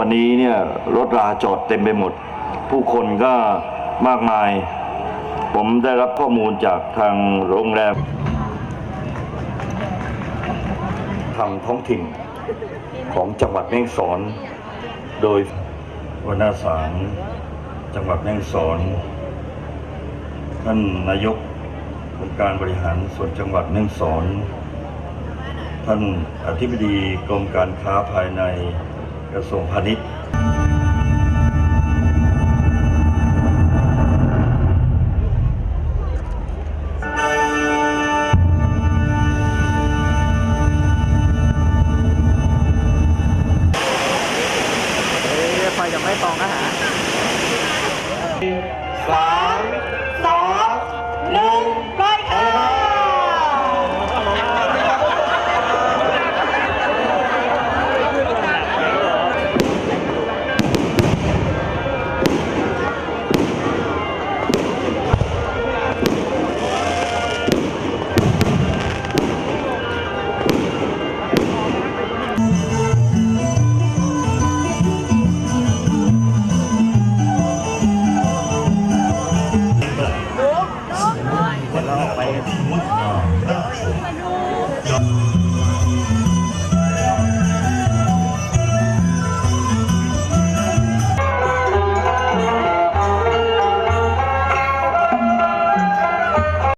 วันนี้เนี่ยรถราจอดเต็มไปหมด ผู้คนก็มากมาย ผมได้รับข้อมูลจากทางโรงแรมทางท้องถิ่นของจังหวัดแม่ฮ่องสอน โดยหัวหน้าศาลจังหวัดแม่ฮ่องสอน ท่านนายกองค์การบริหารส่วนจังหวัดแม่ฮ่องสอน ท่านอธิบดีกรมการค้าภายใน กระทรวงพาณิชย์เอ้ยไฟจะไม่ตองนะฮะสาม เราออกไปกัน